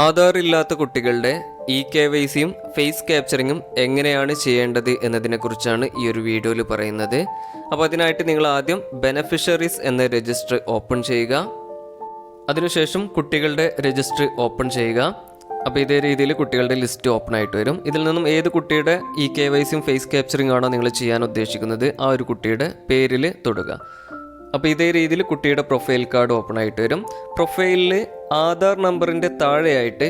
ആധാർ ഇല്ലാത്ത കുട്ടികളുടെ E K Y സിയും ഫേസ് ക്യാപ്ചറിങ്ങും എങ്ങനെയാണ് ചെയ്യേണ്ടത് എന്നതിനെക്കുറിച്ചാണ് ഈ ഒരു വീഡിയോയിൽ പറയുന്നത്. അപ്പോൾ അതിനായിട്ട് നിങ്ങൾ ആദ്യം ബെനഫിഷ്യറീസ് എന്ന രജിസ്റ്റർ ഓപ്പൺ ചെയ്യുക. അതിനുശേഷം കുട്ടികളുടെ രജിസ്റ്റർ ഓപ്പൺ ചെയ്യുക. അപ്പോൾ ഇതേ രീതിയിൽ കുട്ടികളുടെ ലിസ്റ്റ് ഓപ്പൺ ആയിട്ട് വരും. ഇതിൽ നിന്നും ഏത് കുട്ടിയുടെ ഇ കെ വൈ സിയും ഫേസ് ക്യാപ്ചറിംഗ് ആണോ നിങ്ങൾ ചെയ്യാൻ ഉദ്ദേശിക്കുന്നത് ആ ഒരു കുട്ടിയുടെ പേരിൽ തൊടുക. അപ്പോൾ ഇതേ രീതിയിൽ കുട്ടിയുടെ പ്രൊഫൈൽ കാർഡ് ഓപ്പൺ ആയിട്ട് വരും. പ്രൊഫൈലിൽ ആധാർ നമ്പറിന്റെ താഴെയായിട്ട്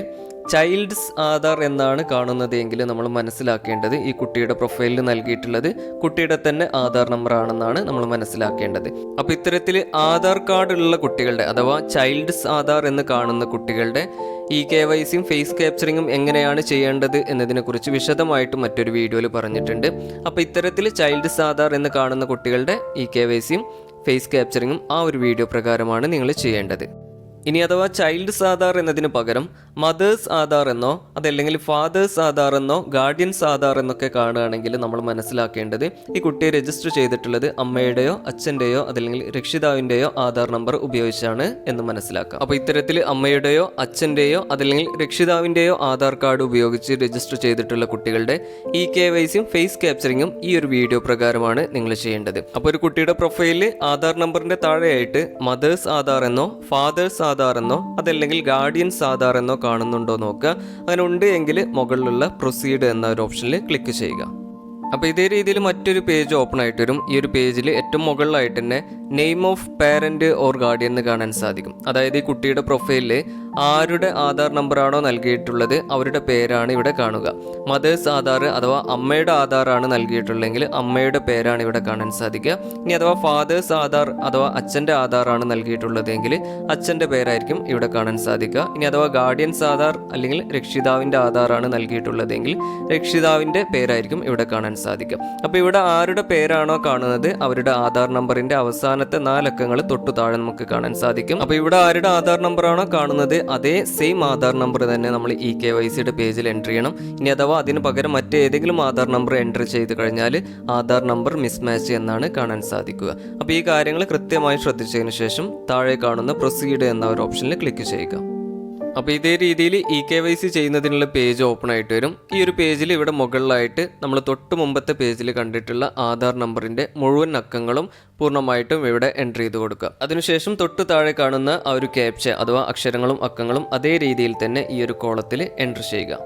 ചൈൽഡ്സ് ആധാർ എന്നാണ് കാണുന്നത് എങ്കിൽ നമ്മൾ മനസ്സിലാക്കേണ്ടത് ഈ കുട്ടിയുടെ പ്രൊഫൈലിൽ നൽകിയിട്ടുള്ളത് കുട്ടിയുടെ തന്നെ ആധാർ നമ്പർ ആണെന്നാണ് നമ്മൾ മനസ്സിലാക്കേണ്ടത്. അപ്പോൾ ഇത്തരത്തിൽ ആധാർ കാർഡ് ഉള്ള കുട്ടികളുടെ അഥവാ ചൈൽഡ്സ് ആധാർ എന്ന് കാണുന്ന കുട്ടികളുടെ ഇ കെ വൈ സിയും ഫേസ് ക്യാപ്ചറിങ്ങും എങ്ങനെയാണ് ചെയ്യേണ്ടത് എന്നതിനെക്കുറിച്ച് വിശദമായിട്ട് മറ്റൊരു വീഡിയോയിൽ പറഞ്ഞിട്ടുണ്ട്. അപ്പോൾ ഇത്തരത്തിൽ ചൈൽഡ്സ് ആധാർ എന്ന് കാണുന്ന കുട്ടികളുടെ ഇ കെ വൈ സിയും ഫേസ് ക്യാപ്ചറിങ്ങും ആ ഒരു വീഡിയോ പ്രകാരമാണ് നിങ്ങൾ ചെയ്യേണ്ടത്. ഇനി അഥവാ ചൈൽഡ് സാധാർ എന്നതിന് പകരം മദേഴ്സ് ആധാർ എന്നോ അതല്ലെങ്കിൽ ഫാദേഴ്സ് ആധാർ എന്നോ ഗാർഡിയൻസ് ആധാർ എന്നൊക്കെ കാണുകയാണെങ്കിൽ നമ്മൾ മനസ്സിലാക്കേണ്ടത് ഈ കുട്ടിയെ രജിസ്റ്റർ ചെയ്തിട്ടുള്ളത് അമ്മയുടെയോ അച്ഛന്റെയോ അതല്ലെങ്കിൽ രക്ഷിതാവിന്റെയോ ആധാർ നമ്പർ ഉപയോഗിച്ചാണ് എന്ന് മനസ്സിലാക്കുക അപ്പോൾ ഇത്തരത്തിൽ അമ്മയുടെയോ അച്ഛന്റെയോ അതല്ലെങ്കിൽ രക്ഷിതാവിന്റെയോ ആധാർ കാർഡ് ഉപയോഗിച്ച് രജിസ്റ്റർ ചെയ്തിട്ടുള്ള കുട്ടികളുടെ ഇ കെ വൈ സിയും ഫേസ് ക്യാപ്ചറിങ്ങും ഈ ഒരു വീഡിയോ പ്രകാരമാണ് നിങ്ങൾ ചെയ്യേണ്ടത്. അപ്പോൾ ഒരു കുട്ടിയുടെ പ്രൊഫൈലിൽ ആധാർ നമ്പറിന്റെ താഴെയായിട്ട് മദേഴ്സ് ആധാർ എന്നോ ഫാദേഴ്സ് ആധാർ എന്നോ അതല്ലെങ്കിൽ ഗാർഡിയൻസ് ആധാർ എന്നോ കാണുന്നുണ്ടോ നോക്കുക അങ്ങനെ ഉണ്ട് എങ്കിൽ മുകളിലുള്ള പ്രൊസീഡ് എന്ന ഒരു ഓപ്ഷനിൽ ക്ലിക്ക് ചെയ്യുക. അപ്പോൾ ഇതേ രീതിയിൽ മറ്റൊരു പേജ് ഓപ്പൺ ആയിട്ട് വരും. ഈ ഒരു പേജിൽ ഏറ്റവും മുകളിലായിട്ട് തന്നെ name of parent or guardian എന്ന് കാണാൻ സാധിക്കും. അതായത് ഈ കുട്ടിയുടെ പ്രൊഫൈലിൽ ആരുടെ ആധാർ നമ്പറാണോ നൽകിയിട്ടുള്ളത് അവരുടെ പേരാണ് ഇവിടെ കാണുക. മദേഴ്സ് ആധാർ അഥവാ അമ്മയുടെ ആധാർ ആണ് നൽകിയിട്ടുള്ളതെങ്കിൽ അമ്മയുടെ പേരാണ് ഇവിടെ കാണാൻ സാധിക്കുക. ഇനി അഥവാ ഫാദേഴ്സ് ആധാർ അഥവാ അച്ഛന്റെ ആണ് നൽകിയിട്ടുള്ളതെങ്കിൽ അച്ഛന്റെ പേരായിരിക്കും ഇവിടെ കാണാൻ സാധിക്കുക. ഇനി അഥവാ ഗാർഡിയൻസ് ആധാർ അല്ലെങ്കിൽ രക്ഷിതാവിന്റെ ആണ് നൽകിയിട്ടുള്ളതെങ്കിൽ രക്ഷിതാവിന്റെ പേരായിരിക്കും ഇവിടെ കാണാൻ സാധിക്കുക. അപ്പോൾ ഇവിടെ ആരുടെ പേരാണോ കാണുന്നത് അവരുടെ ആധാർ നമ്പറിന്റെ അവസാനത്തെ നാലക്കങ്ങൾ തൊട്ടു താഴെ നമുക്ക് കാണാൻ സാധിക്കും. അപ്പോൾ ഇവിടെ ആരുടെ ആധാർ നമ്പറാണോ കാണുന്നത് അതേ സെയിം ആധാർ നമ്പർ തന്നെ നമ്മൾ ഇ കെ വൈ സിയുടെ പേജിൽ എന്റർ ചെയ്യണം. ഇനി അഥവാ അതിന് പകരം മറ്റേതെങ്കിലും ആധാർ നമ്പർ എന്റർ ചെയ്ത് കഴിഞ്ഞാൽ ആധാർ നമ്പർ മിസ്മാച്ച് എന്നാണ് കാണാൻ സാധിക്കുക. അപ്പോൾ ഈ കാര്യങ്ങൾ കൃത്യമായി ശ്രദ്ധിച്ചതിന് ശേഷം താഴെ കാണുന്ന പ്രൊസീഡ് എന്ന ഒരു ഓപ്ഷനിൽ ക്ലിക്ക് ചെയ്യുക. അപ്പോൾ ഇതേ രീതിയിൽ ഇ കെ വൈ സി ചെയ്യുന്നതിനുള്ള പേജ് ഓപ്പൺ ആയിട്ട് വരും. ഈ ഒരു പേജിൽ ഇവിടെ മുകളിലായിട്ട് നമ്മൾ തൊട്ട് മുമ്പത്തെ പേജിൽ കണ്ടിട്ടുള്ള ആധാർ നമ്പറിന്റെ മുഴുവൻ അക്കങ്ങളും പൂർണമായിട്ടും ഇവിടെ എന്റർ ചെയ്ത് കൊടുക്കുക. അതിനുശേഷം തൊട്ട് താഴെ കാണുന്ന ആ ഒരു ക്യാപ്ച അഥവാ അക്ഷരങ്ങളും അക്കങ്ങളും അതേ രീതിയിൽ തന്നെ ഈ ഒരു കോളത്തിൽ എന്റർ ചെയ്യുക.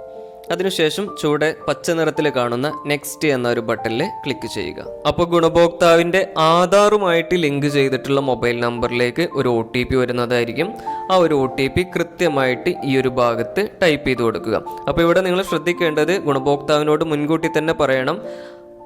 അതിനുശേഷം ചൂടെ പച്ച നിറത്തിൽ കാണുന്ന നെക്സ്റ്റ് എന്ന ഒരു ബട്ടണിൽ ക്ലിക്ക് ചെയ്യുക. അപ്പോൾ ഗുണഭോക്താവിന്റെ ആധാറുമായിട്ട് ലിങ്ക് ചെയ്തിട്ടുള്ള മൊബൈൽ നമ്പറിലേക്ക് ഒരു ഒ ടി പി വരുന്നതായിരിക്കും. ആ ഒരു ഒ ടി പി കൃത്യമായിട്ട് ഈ ഒരു ഭാഗത്ത് ടൈപ്പ് ചെയ്ത് കൊടുക്കുക. അപ്പോൾ ഇവിടെ നിങ്ങൾ ശ്രദ്ധിക്കേണ്ടത് ഗുണഭോക്താവിനോട് മുൻകൂട്ടി തന്നെ പറയണം.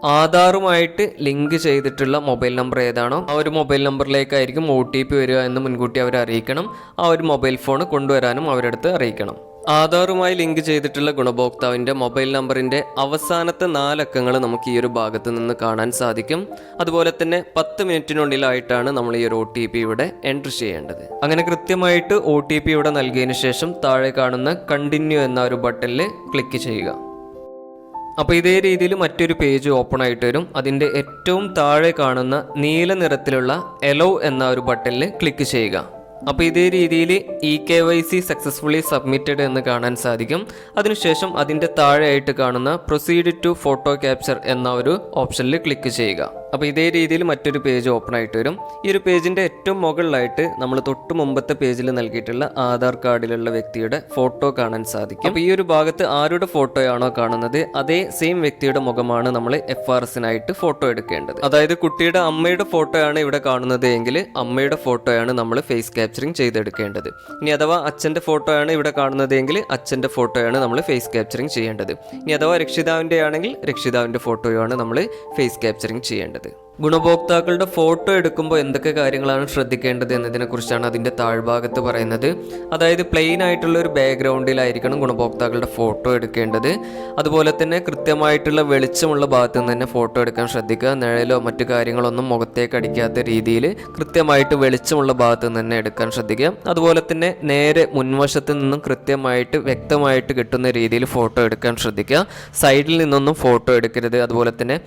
ആധാറുമായിട്ട് ലിങ്ക് ചെയ്തിട്ടുള്ള മൊബൈൽ നമ്പർ ഏതാണോ ആ ഒരു മൊബൈൽ നമ്പറിലേക്കായിരിക്കും ഒ ടി പി വരിക എന്ന് മുൻകൂട്ടി അവരെ അറിയിക്കണം. ആ ഒരു മൊബൈൽ ഫോൺ കൊണ്ടുവരാനും അവരടുത്ത് അറിയിക്കണം. ആധാറുമായി ലിങ്ക് ചെയ്തിട്ടുള്ള ഗുണഭോക്താവിന്റെ മൊബൈൽ നമ്പറിന്റെ അവസാനത്തെ നാലക്കങ്ങൾ നമുക്ക് ഈ ഒരു ഭാഗത്ത് നിന്ന് കാണാൻ സാധിക്കും. അതുപോലെ തന്നെ പത്ത് മിനിറ്റിനുള്ളിലായിട്ടാണ് നമ്മൾ ഈ ഒരു ഒ ടി പി ഇവിടെ എൻട്രി ചെയ്യേണ്ടത്. അങ്ങനെ കൃത്യമായിട്ട് ഒ ടി പി ഇവിടെ നൽകിയതിന് ശേഷം താഴെ കാണുന്ന കണ്ടിന്യൂ എന്ന ഒരു ബട്ടണിൽ ക്ലിക്ക് ചെയ്യുക. അപ്പോൾ ഇതേ രീതിയിൽ മറ്റൊരു പേജ് ഓപ്പൺ ആയിട്ട് വരും. അതിന്റെ ഏറ്റവും താഴെ കാണുന്ന നീല നിറത്തിലുള്ള എലോ എന്ന ഒരു ബട്ടണിൽ ക്ലിക്ക് ചെയ്യുക. അപ്പോൾ ഇതേ രീതിയിൽ E K Y C successfully submitted എന്ന് കാണാൻ സാധിക്കും. അതിനുശേഷം അതിന്റെ താഴെയായിട്ട് കാണുന്ന പ്രൊസീഡ് ടു ഫോട്ടോ ക്യാപ്ചർ എന്ന ഒരു ഓപ്ഷനിൽ ക്ലിക്ക് ചെയ്യുക. അപ്പോൾ ഇതേ രീതിയിൽ മറ്റൊരു പേജ് ഓപ്പൺ ആയിട്ട് വരും. ഈ ഒരു പേജിന്റെ ഏറ്റവും മുകളിലായിട്ട് നമ്മൾ തൊട്ട് മുമ്പത്തെ പേജിൽ നൽകിയിട്ടുള്ള ആധാർ കാർഡിലുള്ള വ്യക്തിയുടെ ഫോട്ടോ കാണാൻ സാധിക്കും. അപ്പോൾ ഈ ഒരു ഭാഗത്ത് ആരുടെ ഫോട്ടോയാണോ കാണുന്നത് അതേ സെയിം വ്യക്തിയുടെ മുഖമാണ് നമ്മൾ എഫ് ആർ എസിനായിട്ട് ഫോട്ടോ എടുക്കേണ്ടത്. അതായത് കുട്ടിയുടെ അമ്മയുടെ ഫോട്ടോയാണ് ഇവിടെ കാണുന്നത് എങ്കിൽ അമ്മയുടെ ഫോട്ടോയാണ് നമ്മൾ ഫേസ് ക്യാപ്ചറിങ് ചെയ്തെടുക്കേണ്ടത്. ഇനി അഥവാ അച്ഛന്റെ ഫോട്ടോയാണ് ഇവിടെ കാണുന്നത് എങ്കിൽ അച്ഛന്റെ ഫോട്ടോയാണ് നമ്മൾ ഫേസ് ക്യാപ്ചറിങ് ചെയ്യേണ്ടത്. ഇനി അഥവാ രക്ഷിതാവിന്റെ ആണെങ്കിൽ രക്ഷിതാവിന്റെ ഫോട്ടോയാണ് നമ്മൾ ഫേസ് ക്യാപ്ചറിങ് ചെയ്യേണ്ടത്. ഗുണഭോക്താക്കളുടെ ഫോട്ടോ എടുക്കുമ്പോൾ എന്തൊക്കെ കാര്യങ്ങളാണ് ശ്രദ്ധിക്കേണ്ടത് എന്നതിനെക്കുറിച്ചാണ് അതിന്റെ താഴ്ഭാഗത്ത് പറയുന്നത്. അതായത് പ്ലെയിൻ ആയിട്ടുള്ള ഒരു ബാക്ക്ഗ്രൗണ്ടിലായിരിക്കണം ഗുണഭോക്താക്കളുടെ ഫോട്ടോ എടുക്കേണ്ടത്. അതുപോലെ തന്നെ കൃത്യമായിട്ടുള്ള വെളിച്ചമുള്ള ഭാഗത്ത് നിന്ന് തന്നെ ഫോട്ടോ എടുക്കാൻ ശ്രദ്ധിക്കുക. നിഴലോ മറ്റു കാര്യങ്ങളൊന്നും മുഖത്തേക്ക് അടിക്കാത്ത രീതിയിൽ കൃത്യമായിട്ട് വെളിച്ചമുള്ള ഭാഗത്ത് നിന്ന് തന്നെ എടുക്കാൻ ശ്രദ്ധിക്കുക. അതുപോലെ തന്നെ നേരെ മുൻവശത്ത് നിന്നും കൃത്യമായിട്ട് വ്യക്തമായിട്ട് കിട്ടുന്ന രീതിയിൽ ഫോട്ടോ എടുക്കാൻ ശ്രദ്ധിക്കുക. സൈഡിൽ നിന്നൊന്നും ഫോട്ടോ എടുക്കരുത്. അതുപോലെ തന്നെ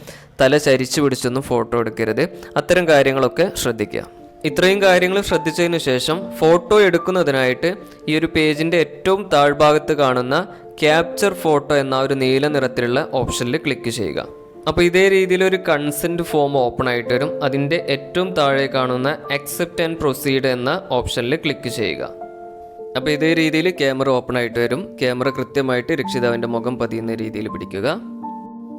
തല ചരിച്ചു പിടിച്ചൊന്നും ഫോട്ടോ എടുക്കരുത്. അത്തരം കാര്യങ്ങളൊക്കെ ശ്രദ്ധിക്കുക. ഇത്രയും കാര്യങ്ങൾ ശ്രദ്ധിച്ചതിന് ശേഷം ഫോട്ടോ എടുക്കുന്നതിനായിട്ട് ഈ ഒരു പേജിന്റെ ഏറ്റവും താഴ്ഭാഗത്ത് കാണുന്ന ക്യാപ്ചർ ഫോട്ടോ എന്ന ഒരു നീല നിറത്തിലുള്ള ഓപ്ഷനിൽ ക്ലിക്ക് ചെയ്യുക. അപ്പോൾ ഇതേ രീതിയിൽ ഒരു കൺസെന്റ് ഫോം ഓപ്പൺ ആയിട്ട് വരും. അതിന്റെ ഏറ്റവും താഴെ കാണുന്ന അക്സെപ്റ്റ് ആൻഡ് പ്രൊസീഡ് എന്ന ഓപ്ഷനിൽ ക്ലിക്ക് ചെയ്യുക. അപ്പോൾ ഇതേ രീതിയിൽ ക്യാമറ ഓപ്പൺ ആയിട്ട് വരും. ക്യാമറ കൃത്യമായിട്ട് രക്ഷിതാവിന്റെ മുഖം പതിയുന്ന രീതിയിൽ പിടിക്കുക.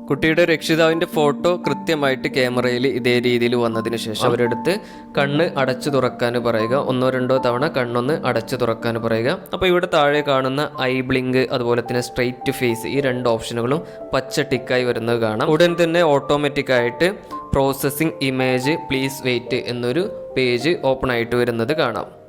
കുട്ടിയുടെ രക്ഷിതാവിന്റെ ഫോട്ടോ കൃത്യമായിട്ട് ക്യാമറയിൽ ഇതേ രീതിയിൽ വന്നതിന് ശേഷം അവരെടുത്ത് കണ്ണ് അടച്ചു തുറക്കാൻ പറയുക. ഒന്നോ രണ്ടോ തവണ കണ്ണൊന്ന് അടച്ചു തുറക്കാൻ പറയുക. അപ്പോൾ ഇവിടെ താഴെ കാണുന്ന ഐ ബ്ലിങ്ക് അതുപോലെ തന്നെ സ്ട്രെയിറ്റ് ഫേസ് ഈ രണ്ട് ഓപ്ഷനുകളും പച്ച ടിക്കായി വരുന്നത് കാണാം. ഉടൻ തന്നെ ഓട്ടോമാറ്റിക് ആയിട്ട് പ്രോസസ്സിംഗ് ഇമേജ് പ്ലീസ് വെയിറ്റ് എന്നൊരു പേജ് ഓപ്പൺ ആയിട്ട് വരുന്നത് കാണാം.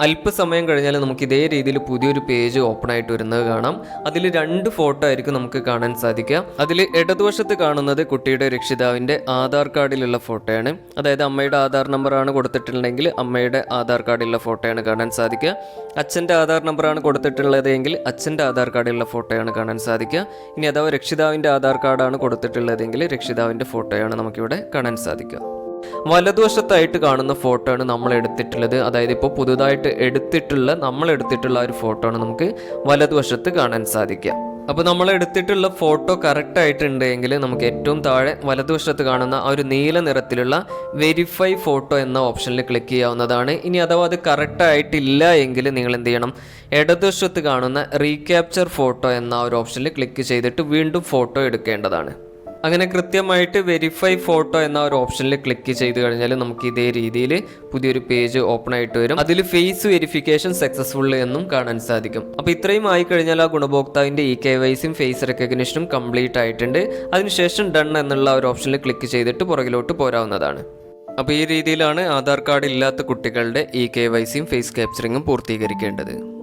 അല്പസമയം കഴിഞ്ഞാൽ നമുക്ക് ഇതേ രീതിയിൽ പുതിയൊരു പേജ് ഓപ്പൺ ആയിട്ട് വരുന്നത് കാണാം. അതിൽ രണ്ട് ഫോട്ടോ ആയിരിക്കും നമുക്ക് കാണാൻ സാധിക്കുക. അതിൽ ഇടതുവശത്ത് കാണുന്നത് കുട്ടിയുടെ രക്ഷിതാവിന്റെ ആധാർ കാർഡിലുള്ള ഫോട്ടോയാണ് അതായത് അമ്മയുടെ ആധാർ നമ്പറാണ് കൊടുത്തിട്ടുണ്ടെങ്കിൽ അമ്മയുടെ ആധാർ കാർഡിലുള്ള ഫോട്ടോയാണ് കാണാൻ സാധിക്കുക. അച്ഛന്റെ ആധാർ നമ്പറാണ് കൊടുത്തിട്ടുള്ളതെങ്കിൽ അച്ഛന്റെ ആധാർ കാർഡിലുള്ള ഫോട്ടോയാണ് കാണാൻ സാധിക്കുക. ഇനി അഥവാ രക്ഷിതാവിന്റെ ആധാർ കാർഡാണ് കൊടുത്തിട്ടുള്ളതെങ്കിൽ രക്ഷിതാവിന്റെ ഫോട്ടോയാണ് നമുക്കിവിടെ കാണാൻ സാധിക്കുക. വലതുവശത്തായിട്ട് കാണുന്ന ഫോട്ടോ ആണ് നമ്മൾ എടുത്തിട്ടുള്ളത് അതായത് ഇപ്പോൾ പുതുതായിട്ട് എടുത്തിട്ടുള്ള നമ്മൾ എടുത്തിട്ടുള്ള ഒരു ഫോട്ടോ ആണ് നമുക്ക് വലതുവശത്ത് കാണാൻ സാധിക്കുക. അപ്പോൾ നമ്മൾ എടുത്തിട്ടുള്ള ഫോട്ടോ കറക്റ്റ് ആയിട്ടുണ്ടെങ്കിൽ നമുക്ക് ഏറ്റവും താഴെ വലതുവശത്ത് കാണുന്ന ആ ഒരു നീല നിറത്തിലുള്ള വെരിഫൈ ഫോട്ടോ എന്ന ഓപ്ഷനിൽ ക്ലിക്ക് ചെയ്യാവുന്നതാണ്. ഇനി അഥവാ അത് കറക്റ്റ് ആയിട്ടില്ല എങ്കിൽ നിങ്ങൾ എന്ത് ചെയ്യണം? ഇടതുവശത്ത് കാണുന്ന റീക്യാപ്ചർ ഫോട്ടോ എന്ന ഒരു ഓപ്ഷനിൽ ക്ലിക്ക് ചെയ്തിട്ട് വീണ്ടും ഫോട്ടോ എടുക്കേണ്ടതാണ്. അങ്ങനെ കൃത്യമായിട്ട് വെരിഫൈ ഫോട്ടോ എന്ന ഒരു ഓപ്ഷനിൽ ക്ലിക്ക് ചെയ്ത് കഴിഞ്ഞാൽ നമുക്ക് ഇതേ രീതിയിൽ പുതിയൊരു പേജ് ഓപ്പൺ ആയിട്ട് വരും. അതിൽ ഫേസ് വെരിഫിക്കേഷൻ സക്സസ്ഫുൾ എന്നും കാണാൻ സാധിക്കും. അപ്പോൾ ഇത്രയും ആയി കഴിഞ്ഞാൽ ആ ഗുണഭോക്താവിന്റെ ഇ കെ വൈസും ഫേസ് റെക്കഗ്നിഷനും കംപ്ലീറ്റ് ആയിട്ടുണ്ട്. അതിനുശേഷം ഡൺ എന്നുള്ള ഒരു ഓപ്ഷനിൽ ക്ലിക്ക് ചെയ്തിട്ട് പുറകിലോട്ട് പോരാവുന്നതാണ്. അപ്പോൾ ഈ രീതിയിലാണ് ആധാർ കാർഡ് ഇല്ലാത്ത കുട്ടികളുടെ ഇ കെ വൈസിയും ഫേസ് ക്യാപ്ചറിങ്ങും പൂർത്തീകരിക്കേണ്ടത്.